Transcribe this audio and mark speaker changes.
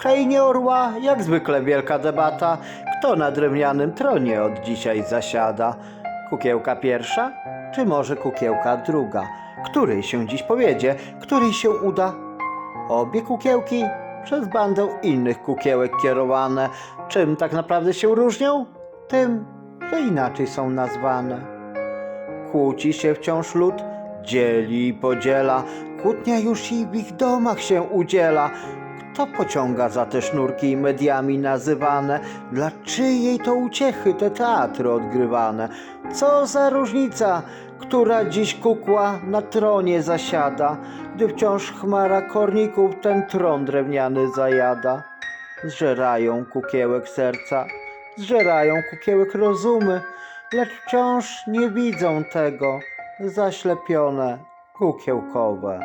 Speaker 1: krainie orła jak zwykle wielka debata, kto na drewnianym tronie od dzisiaj zasiada. Kukiełka pierwsza, czy może kukiełka druga? Której się dziś powiedzie, której się uda? Obie kukiełki przez bandę innych kukiełek kierowane. Czym tak naprawdę się różnią? Tym, że inaczej są nazwane. Kłóci się wciąż lud, dzieli i podziela. Kłótnia już i w ich domach się udziela. Kto pociąga za te sznurki mediami nazywane? Dla czyjej to uciechy te teatry odgrywane? Co za różnica, która dziś kukła na tronie zasiada, gdy wciąż chmara korników ten tron drewniany zajada. Zżerają kukiełek serca, zżerają kukiełek rozumy, lecz wciąż nie widzą tego zaślepione kukiełkowe